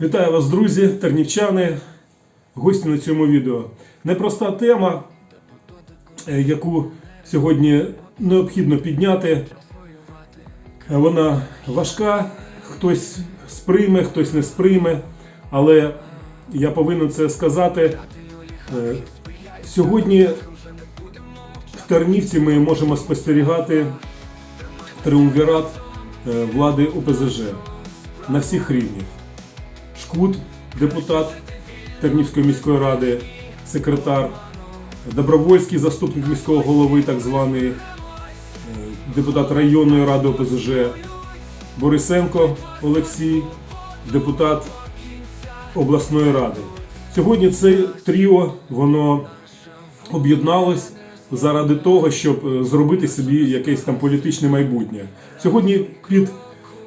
Вітаю вас, друзі, тернівчани, гості на цьому відео. Непроста тема, е, яку сьогодні необхідно підняти. Вона важка, хтось сприйме, хтось не сприйме, але я повинен це сказати. Е, Сьогодні в Тернівці ми можемо спостерігати триумвірат е, влади ОПЗЖ на всіх рівнях. Шкут, депутат Тернівської міської ради, секретар, Добровольський заступник міського голови, так званий, е, депутат районної ради ОПЗЖ, Борисенко Олексій, депутат обласної ради. Сьогодні це тріо воно об'єдналось заради того, щоб е, зробити собі якесь там політичне майбутнє. Сьогодні під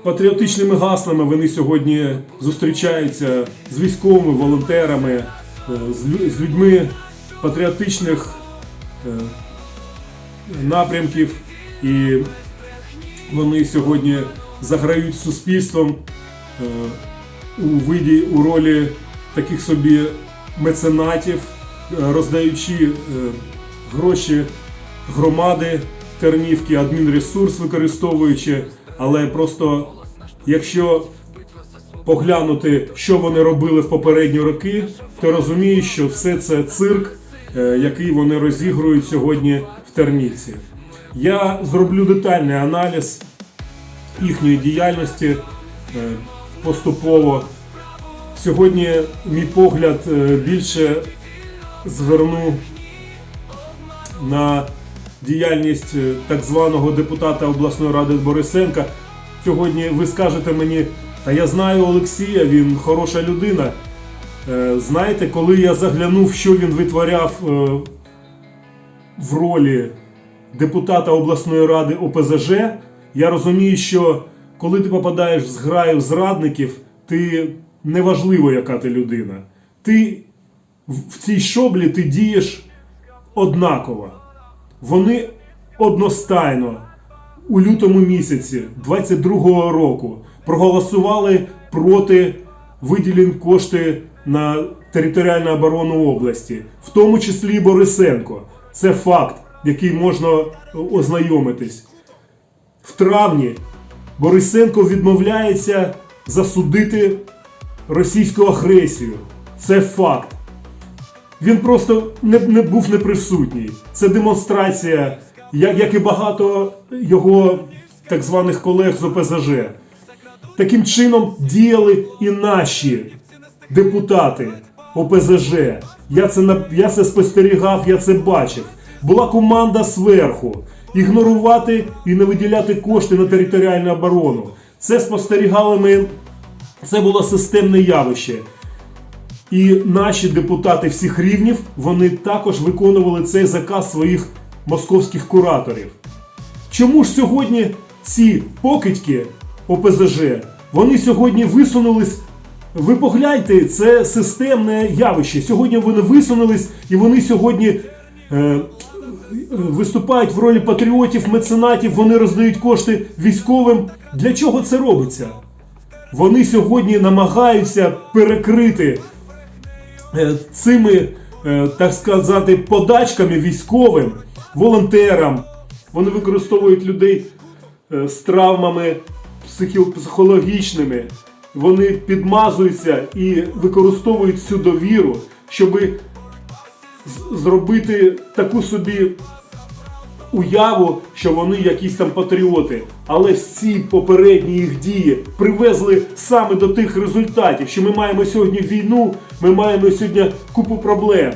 патріотичними гаслами вони сьогодні зустрічаються з військовими волонтерами, е, з людьми патріотичних е, напрямків, і вони сьогодні заграють суспільством е, у виді у ролі таких собі меценатів, роздаючи гроші громади Тернівки, адмінресурс використовуючи, але просто якщо поглянути, що вони робили в попередні роки, то розумієш, що все це цирк, е, який вони розігрують сьогодні в Тернівці. Я зроблю детальний аналіз їхньої діяльності е, поступово. Сьогодні мій погляд е, більше зверну на діяльність е, так званого депутата обласної ради Борисенка. Сьогодні ви скажете мені, та я знаю Олексія, він хороша людина. Е, Знаєте, коли я заглянув, що він витворяв е, в ролі депутата обласної ради ОПЗЖ, я розумію, що коли ти попадаєш в зграю зрадників, ти неважливо, яка ти людина. Ти в цій шоблі ти дієш однаково. Вони одностайно у лютому місяці 22-го року проголосували проти виділень кошти на територіальну оборону області, в тому числі Борисенко. Це факт, який можна ознайомитись. В травні Борисенко відмовляється засудити російську агресію. Це факт. Він просто не, не був неприсутній. Це демонстрація, як, як і багато його так званих колег з ОПЗЖ. Таким чином діяли і наші депутати ОПЗЖ. Я це, я це спостерігав, я це бачив. Була команда зверху. Ігнорувати і не виділяти кошти на територіальну оборону. Це спостерігали ми. Це було системне явище. І наші депутати всіх рівнів вони також виконували цей заказ своїх московських кураторів. Чому ж сьогодні ці покидьки ОПЗЖ, вони сьогодні висунулись. Ви погляньте, це системне явище. Сьогодні вони висунулись і вони сьогодні е, виступають в ролі патріотів, меценатів, вони роздають кошти військовим. Для чого це робиться? Вони сьогодні намагаються перекрити цими, е, так сказати, подачками військовим, волонтерам. Вони використовують людей е, з травмами психологічними. Вони підмазуються і використовують цю довіру, щоб зробити таку собі уяву, що вони якісь там патріоти. Але всі попередні їх дії привезли саме до тих результатів, що ми маємо сьогодні війну, ми маємо сьогодні купу проблем.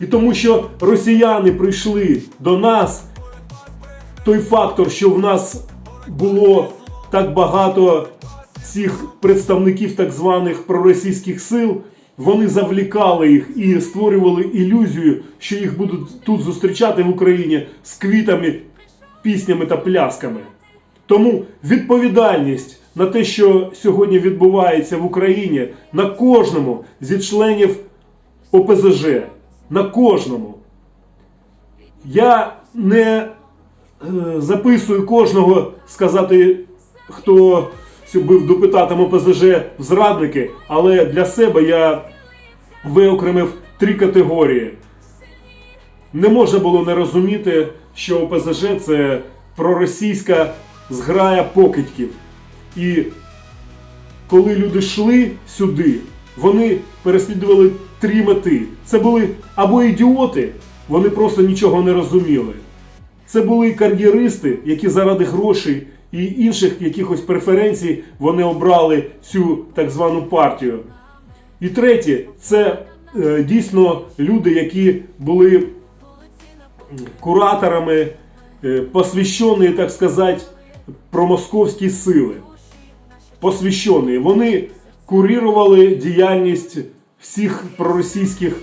І тому що росіяни прийшли до нас, той фактор, що в нас було так багато цих представників так званих проросійських сил, вони завлікали їх і створювали ілюзію, що їх будуть тут зустрічати в Україні з квітами, піснями та плясками. Тому відповідальність на те, що сьогодні відбувається в Україні, на кожному зі членів ОПЗЖ, на кожному. Я не е, записую кожного сказати, хто був депутатом ОПЗЖ зрадники, але для себе я виокремив три категорії. Не можна було не розуміти, що ОПЗЖ це проросійська зграя покидьків. І коли люди йшли сюди, вони переслідували три мети. Це були або ідіоти, вони просто нічого не розуміли. Це були кар'єристи, які заради грошей і інших якихось преференцій вони обрали цю так звану партію. І третє, це е, дійсно люди, які були кураторами, е, посвящені, так сказати, промосковські сили. Посвящені. Вони курірували діяльність всіх проросійських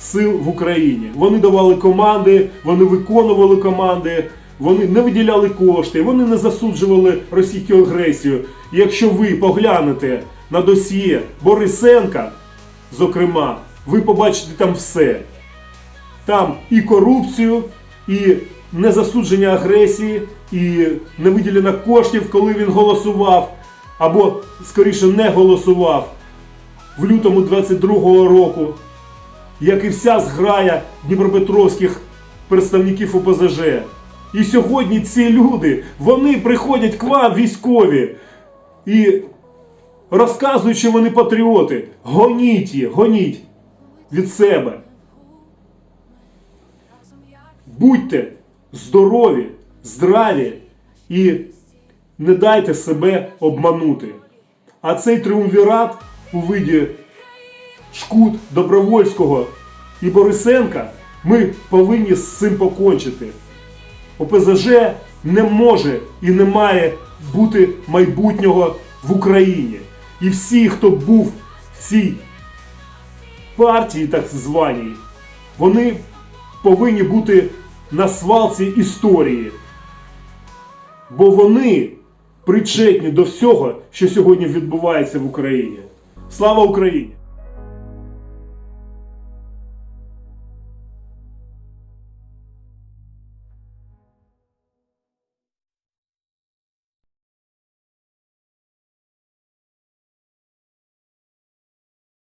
сил в Україні. Вони давали команди, вони виконували команди, вони не виділяли кошти, вони не засуджували російську агресію. І якщо ви поглянете на досьє Борисенка, зокрема, ви побачите там все. Там і корупцію, і незасудження агресії, і невиділення коштів, коли він голосував, або скоріше не голосував в лютому 22-го року, як і вся зграя дніпропетровських представників ОПЗЖ. І сьогодні ці люди, вони приходять к вам військові і розказують, що вони патріоти. Гоніть їх, гоніть від себе. Будьте здорові, здраві і не дайте себе обманути. А цей триумвірат у виді Шкут, Добровольського і Борисенка ми повинні з цим покончити. ОПЗЖ не може і не має бути майбутнього в Україні. І всі, хто був в цій партії, так званій, вони повинні бути на свалці історії. Бо вони причетні до всього, що сьогодні відбувається в Україні. Слава Україні!